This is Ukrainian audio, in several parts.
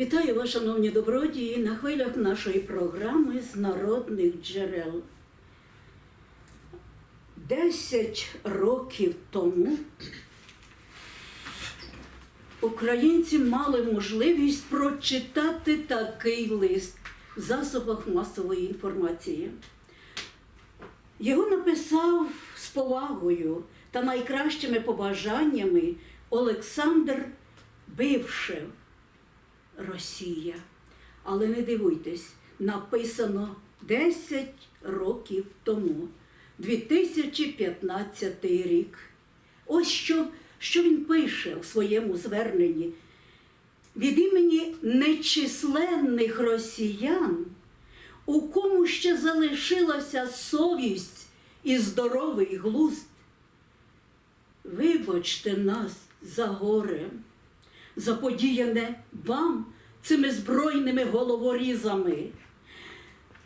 Вітаю вас, шановні добродії, на хвилях нашої програми з народних джерел. Десять років тому українці мали можливість прочитати такий лист в засобах масової інформації. Його написав з повагою та найкращими побажаннями Олександр Бившев. Росія. Але не дивуйтесь, написано 10 років тому, 2015 рік. Ось що, що він пише у своєму зверненні. Від імені нечисленних росіян, у кому ще залишилася совість і здоровий глузд. Вибачте нас за горе заподіяне вам цими збройними головорізами.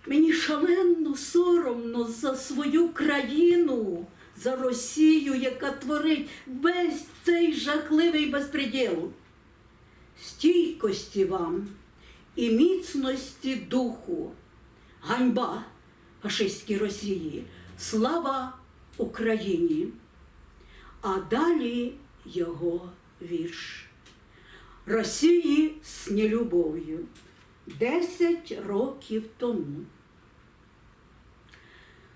Мені шалено соромно за свою країну, за Росію, яка творить весь цей жахливий безпреділ. Стійкості вам і міцності духу, ганьба фашистській Росії, слава Україні. А далі його вірш. Росії з нелюбов'ю. Десять років тому.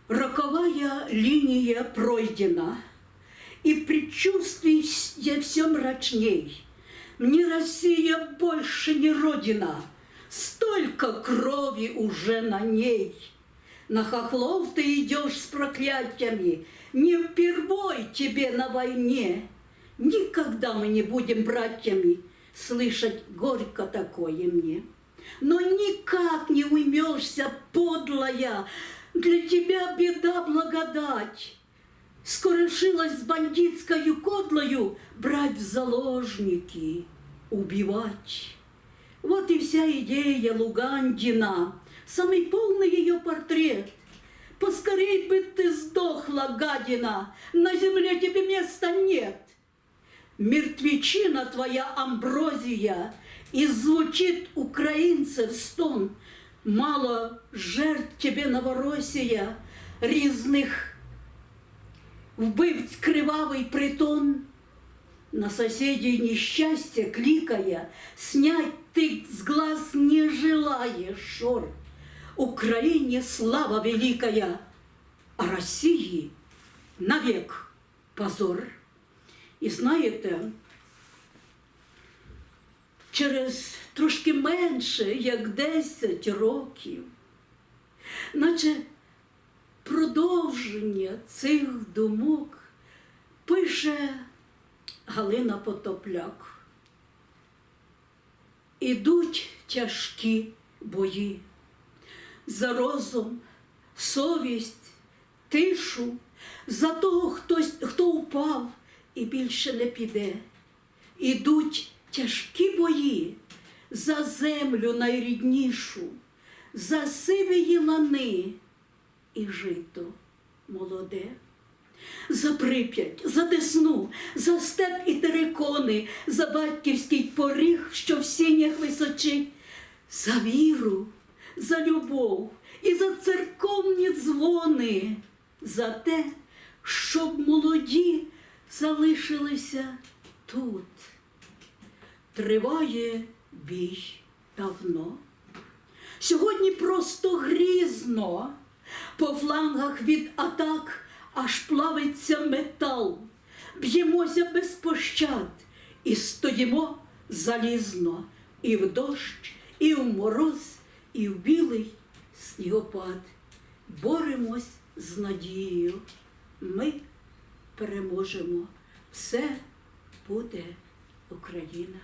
Роковая линия пройдена, и предчувствий я все мрачней. Мне Россия больше не родина, столько крови уже на ней. На хохлов ты идешь с проклятиями, не впервой тебе на войне. Никогда мы не будем братьями, слышать горько такое мне. Но никак не уймешься, подлая, для тебя беда благодать. Скорешилась с бандитскою кодлою брать в заложники, убивать. Вот и вся идея Лугандина, самый полный ее портрет. Поскорей бы ты сдохла, гадина, на земле тебе места нет. Мертвечина твоя амброзия, и звучит украинцев стон. Мало жертв тебе Новоросія, різних вбивць кривавий притон. На соседей несчастье кликая, снять ты с глаз не желаешь, шор. Украине слава великая, а России навек позор. І знаєте, через трошки менше, як 10 років, наче продовження цих думок пише Галина Потопляк. Ідуть тяжкі бої за розум, совість, тишу, за того, хтось, хто упав і більше не піде. Ідуть тяжкі бої за землю найріднішу, за сиві лани і жито молоде. За прип'ять, за десну, за степ і терекони, за батьківський поріг, що в сінях височить, за віру, за любов і за церковні дзвони, за те, щоб молоді залишилися тут. Триває бій давно. Сьогодні просто грізно, по флангах від атак аж плавиться метал. Б'ємося без пощад і стоїмо залізно і в дощ, і в мороз, і в білий снігопад. Боремось з надією. Ми переможемо. Все буде Україна.